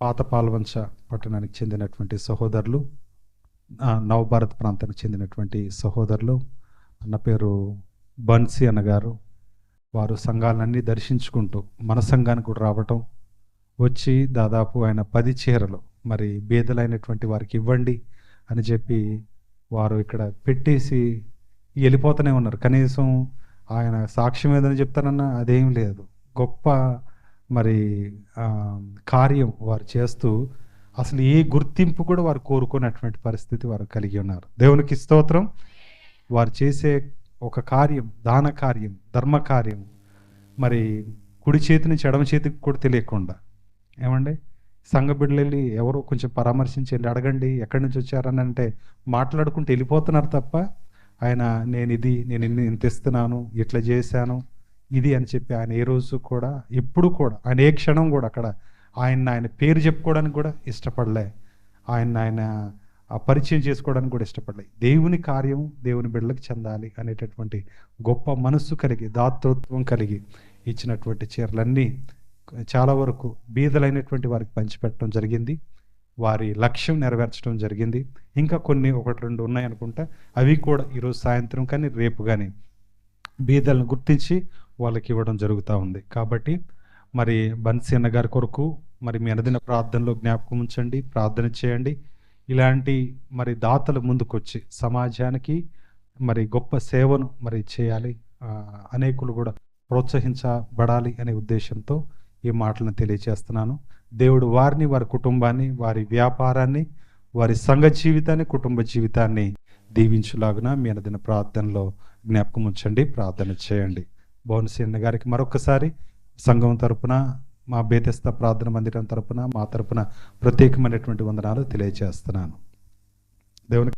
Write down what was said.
పాత పాల్వంచ పట్టణానికి చెందినటువంటి సహోదరులు నవభారత్ ప్రాంతానికి చెందినటువంటి సహోదరులు అన్న పేరు బన్సీ అన్నగారు. వారు సంఘాలన్నీ దర్శించుకుంటూ మన సంఘానికి కూడా రావటం వచ్చి దాదాపు ఆయన పది చీరలు మరి బేదలైనటువంటి వారికి ఇవ్వండి అని చెప్పి వారు ఇక్కడ పెట్టేసి వెళ్ళిపోతూనే ఉన్నారు. కనీసం ఆయన సాక్ష్యం ఏదని చెప్తానన్నా అదేం లేదు. గొప్ప మరి కార్యం వారు చేస్తూ అసలు ఏ గుర్తింపు కూడా వారు కోరుకున్నటువంటి పరిస్థితి వారు కలిగి ఉన్నారు. దేవునికి స్తోత్రం. వారు చేసే ఒక కార్యం దాన కార్యం ధర్మ కార్యం మరి కుడి చేతి నుంచి ఎడమ చేతికి కూడా తెలియకుండా. ఏమండి? సంఘ బిడ్డలు వెళ్ళి ఎవరో కొంచెం పరామర్శించి వెళ్ళి అడగండి ఎక్కడి నుంచి వచ్చారని అంటే మాట్లాడుకుంటూ వెళ్ళిపోతున్నారు తప్ప ఆయన నేను ఇది నేను ఇంత ఇస్తున్నాను ఇట్లా చేశాను ఇది అని చెప్పి ఆయన ఏ రోజు కూడా ఎప్పుడు కూడా ఆయన ఏ క్షణం కూడా అక్కడ ఆయన ఆయన పేరు చెప్పుకోవడానికి కూడా ఇష్టపడలే. ఆయన ఆయన పరిచయం చేసుకోవడానికి కూడా ఇష్టపడలే. దేవుని కార్యం దేవుని బిడ్డలకు చెందాలి అనేటటువంటి గొప్ప మనస్సు కలిగి దాతృత్వం కలిగి ఇచ్చినటువంటి చీరలన్నీ చాలా వరకు బీదలైనటువంటి వారికి పంచిపెట్టడం జరిగింది. వారి లక్ష్యం నెరవేర్చడం జరిగింది. ఇంకా కొన్ని ఒకటి రెండు ఉన్నాయనుకుంటా అవి కూడా ఈరోజు సాయంత్రం కానీ రేపు కానీ బీదలను గుర్తించి వాళ్ళకి ఇవ్వడం జరుగుతూ ఉంది. కాబట్టి మరి బన్సీ అన్న గారి కొరకు మరి మీ అనదిన ప్రార్థనలో జ్ఞాపకం ఉంచండి ప్రార్థన చేయండి. ఇలాంటి మరి దాతలు ముందుకొచ్చి సమాజానికి మరి గొప్ప సేవను మరి చేయాలి. అనేకులు కూడా ప్రోత్సహించబడాలి అనే ఉద్దేశంతో ఈ మాటలను తెలియజేస్తున్నాను. దేవుడు వారిని వారి కుటుంబాన్ని వారి వ్యాపారాన్ని వారి సంఘ జీవితాన్ని కుటుంబ జీవితాన్ని దీవించులాగున మీ అనదిన ప్రార్థనలో జ్ఞాపకం ఉంచండి ప్రార్థన చేయండి. భువనసేన గారికి. మరొకసారి సంఘం తరపున మా బేతస్త ప్రార్థన మందిరం తరపున మా తరపున ప్రత్యేకమైనటువంటి వందనాలు తెలియజేస్తున్నాను దేవునికి